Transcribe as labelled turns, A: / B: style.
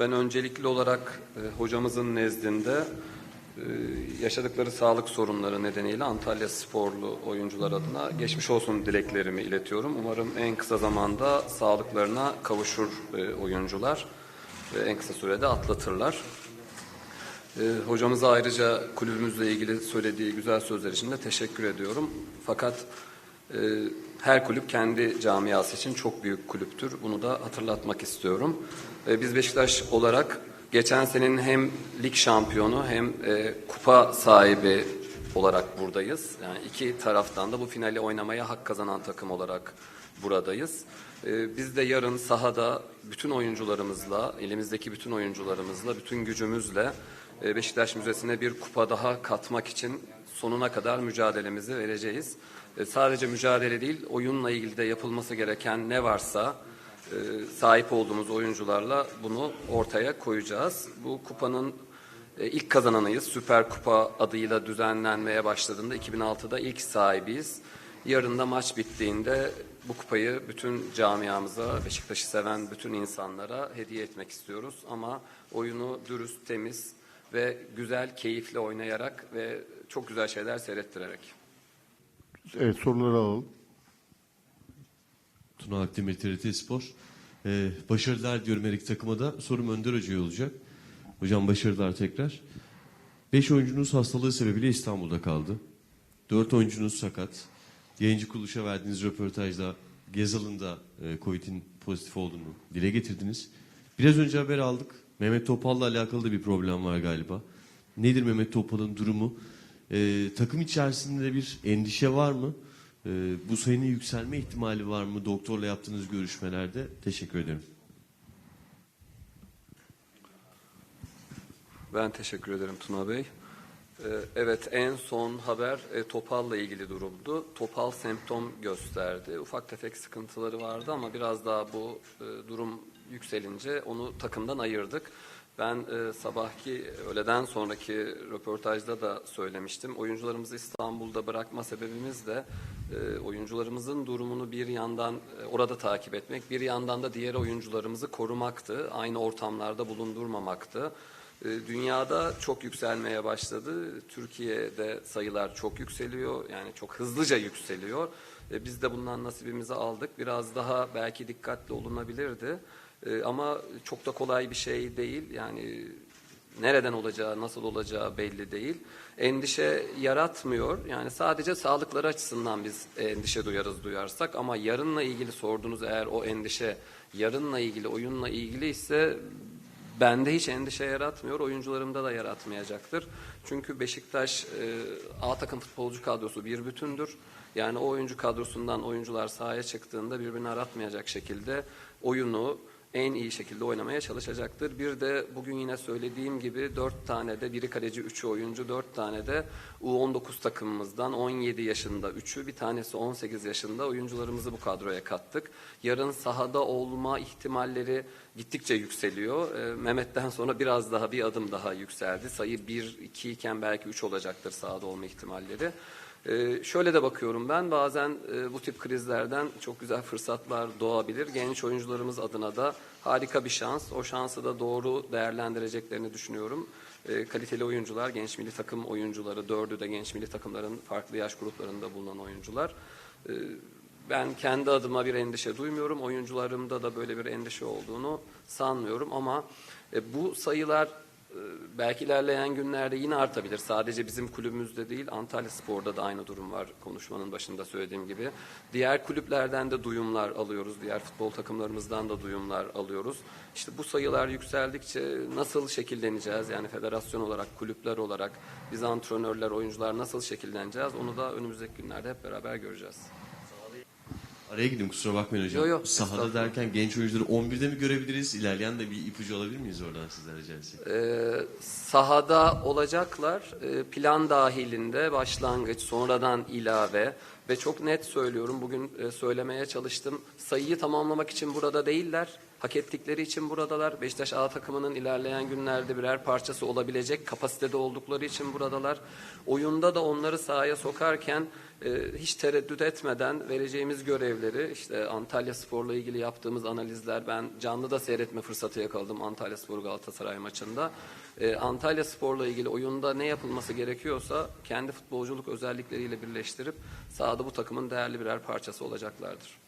A: Ben öncelikli olarak e, hocamızın nezdinde e, yaşadıkları sağlık sorunları nedeniyle Antalya sporlu oyuncular adına geçmiş olsun dileklerimi iletiyorum. Umarım en kısa zamanda sağlıklarına kavuşur e, oyuncular ve en kısa sürede atlatırlar. E, hocamıza ayrıca kulübümüzle ilgili söylediği güzel sözler için de teşekkür ediyorum. Fakat e, her kulüp kendi camiası için çok büyük kulüptür. Bunu da hatırlatmak istiyorum. E, biz Beşiktaş olarak geçen senenin hem lig şampiyonu hem e, kupa sahibi olarak buradayız. Yani iki taraftan da bu finali oynamaya hak kazanan takım olarak buradayız. Ee, Biz de yarın sahada bütün oyuncularımızla, elimizdeki bütün oyuncularımızla, bütün gücümüzle e, Beşiktaş Müzesi'ne bir kupa daha katmak için sonuna kadar mücadelemizi vereceğiz. E, Sadece mücadele değil, oyunla ilgili de yapılması gereken ne varsa e, sahip olduğumuz oyuncularla bunu ortaya koyacağız. Bu kupanın e, ilk kazananıyız. Süper Kupa adıyla düzenlenmeye başladığında 2006'da ilk sahibiyiz. Yarın da maç bittiğinde bu kupayı bütün camiamıza, Beşiktaş'ı seven bütün insanlara hediye etmek istiyoruz. Ama oyunu dürüst, temiz ve güzel, keyifli oynayarak ve çok güzel şeyler seyrettirerek.
B: Evet soruları alalım.
C: Tuna Akdemir TRT Spor. Ee, başarılar diyorum her iki takıma da. Sorum Önder Hoca'ya olacak. Hocam başarılar tekrar. Beş oyuncunuz hastalığı sebebiyle İstanbul'da kaldı. Dört oyuncunuz sakat. Yayıncı kuruluşa verdiğiniz röportajda Gezal'ın da e, Covid'in pozitif olduğunu dile getirdiniz. Biraz önce haber aldık. Mehmet Topal'la alakalı da bir problem var galiba. Nedir Mehmet Topal'ın durumu? Ee, takım içerisinde bir endişe var mı? Ee, bu sayının yükselme ihtimali var mı doktorla yaptığınız görüşmelerde? Teşekkür ederim.
A: Ben teşekkür ederim Tuna Bey. Ee, Evet en son haber e, Topal'la ilgili durumdu. Topal semptom gösterdi. Ufak tefek sıkıntıları vardı ama biraz daha bu e, durum yükselince onu takımdan ayırdık. Ben e, sabahki öğleden sonraki röportajda da söylemiştim. Oyuncularımızı İstanbul'da bırakma sebebimiz de e, oyuncularımızın durumunu bir yandan e, orada takip etmek, bir yandan da diğer oyuncularımızı korumaktı. Aynı ortamlarda bulundurmamaktı. E, Dünyada çok yükselmeye başladı. Türkiye'de sayılar çok yükseliyor. Yani çok hızlıca yükseliyor. E, Biz de bundan nasibimizi aldık. Biraz daha belki dikkatli olunabilirdi. Ama çok da kolay bir şey değil. Yani nereden olacağı, nasıl olacağı belli değil. Endişe yaratmıyor. Yani sadece sağlıkları açısından biz endişe duyarız duyarsak ama yarınla ilgili sorduğunuz eğer o endişe yarınla ilgili, oyunla ilgili ise Bende hiç endişe yaratmıyor, oyuncularımda da yaratmayacaktır. Çünkü Beşiktaş e, A takım futbolcu kadrosu bir bütündür. Yani o oyuncu kadrosundan oyuncular sahaya çıktığında birbirini aratmayacak şekilde oyunu en iyi şekilde oynamaya çalışacaktır. Bir de bugün yine söylediğim gibi dört tane de biri kaleci, üçü oyuncu, dört tane de U19 takımımızdan 17 yaşında üçü, bir tanesi 18 yaşında oyuncularımızı bu kadroya kattık. Yarın sahada olma ihtimalleri gittikçe yükseliyor. Ee, Mehmet'ten sonra biraz daha bir adım daha yükseldi. Sayı 1, 2 iken belki 3 olacaktır sahada olma ihtimalleri. Ee, şöyle de bakıyorum ben bazen e, bu tip krizlerden çok güzel fırsatlar doğabilir. Genç oyuncularımız adına da harika bir şans. O şansı da doğru değerlendireceklerini düşünüyorum. Ee, kaliteli oyuncular, genç milli takım oyuncuları, dördü de genç milli takımların farklı yaş gruplarında bulunan oyuncular. Ee, ben kendi adıma bir endişe duymuyorum. Oyuncularımda da böyle bir endişe olduğunu sanmıyorum ama e, bu sayılar e, belki ilerleyen günlerde yine artabilir. Sadece bizim kulübümüzde değil, Antalya Spor'da da aynı durum var konuşmanın başında söylediğim gibi. Diğer kulüplerden de duyumlar alıyoruz. Diğer futbol takımlarımızdan da duyumlar alıyoruz. İşte bu sayılar yükseldikçe nasıl şekilleneceğiz? Yani federasyon olarak, kulüpler olarak, biz antrenörler, oyuncular nasıl şekilleneceğiz? Onu da önümüzdeki günlerde hep beraber göreceğiz.
C: Araya girdim kusura bakmayın hocam.
A: Yo, yo,
C: Sahada
A: estağfurullah.
C: derken genç oyuncuları 11'de mi görebiliriz? İlerleyen de bir ipucu alabilir miyiz oradan sizden rica etsek?
A: Ee, sahada olacaklar. Ee, plan dahilinde başlangıç, sonradan ilave ve çok net söylüyorum. Bugün e, söylemeye çalıştım. Sayıyı tamamlamak için burada değiller. Hak ettikleri için buradalar. Beşiktaş A takımının ilerleyen günlerde birer parçası olabilecek kapasitede oldukları için buradalar. Oyunda da onları sahaya sokarken e, hiç tereddüt etmeden vereceğimiz görevleri işte Antalya Spor'la ilgili yaptığımız analizler ben canlı da seyretme fırsatı yakaladım Antalya Spor Galatasaray maçında. E, Antalya Spor'la ilgili oyunda ne yapılması gerekiyorsa kendi futbolculuk özellikleriyle birleştirip sahada bu takımın değerli birer parçası olacaklardır.